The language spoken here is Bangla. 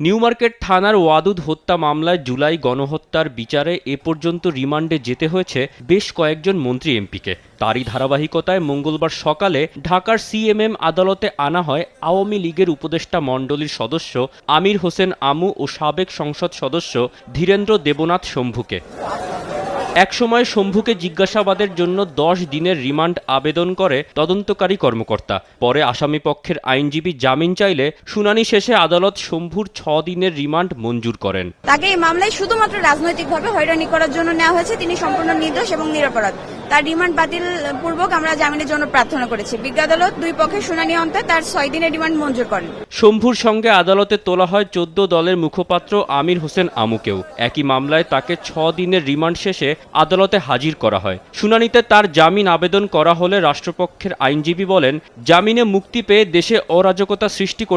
নিউমার্কেট থানার ওয়াদুদ হত্যা মামলায় জুলাই গণহত্যার বিচারে এ পর্যন্ত রিমান্ডে যেতে হয়েছে বেশ কয়েকজন মন্ত্রী এমপিকে। তারই ধারাবাহিকতায় মঙ্গলবার সকালে ঢাকার সিএমএম আদালতে আনা হয় আওয়ামী লীগের উপদেষ্টা মণ্ডলীর সদস্য আমির হোসেন আমু ও সাবেক সংসদ সদস্য ধীরেন্দ্র দেবনাথ শম্ভুকে। একসময় শম্ভুকে জিজ্ঞাসাবাদের জন্য দশ দিনের রিমান্ড আবেদন করে তদন্তকারী কর্মকর্তা। পরে আসামি পক্ষের আইনজীবী জামিন চাইলে শুনানি শেষে আদালত শম্ভুর ছ দিনের রিমান্ড মঞ্জুর করেন। তাকে এই মামলায় শুধুমাত্র রাজনৈতিকভাবে হয়রানি করার জন্য নেওয়া হয়েছে। তিনি সম্পূর্ণ নির্দোষ এবং নিরপরাধ। তার রিমান্ড বাতিল পূর্বক আমরা জামিনের জন্য প্রার্থনা করেছি। বিজ্ঞ আদালত দুই পক্ষের শুনানি অন্তে তার ছয় দিনের রিমান্ড মঞ্জুর করেন। শম্ভুর সঙ্গে আদালতে তোলা হয় চোদ্দ দলের মুখপাত্র আমির হোসেন আমুকেও। একই মামলায় তাকে ছ দিনের রিমান্ড শেষে আদালতে হাজির করা হয়। শুনানিতে তার জামিন আবেদন করা হলে রাষ্ট্রপক্ষের আইনজীবী বলেন, জামিনে মুক্তি পেয়ে দেশে অরাজকতা সৃষ্টি করতে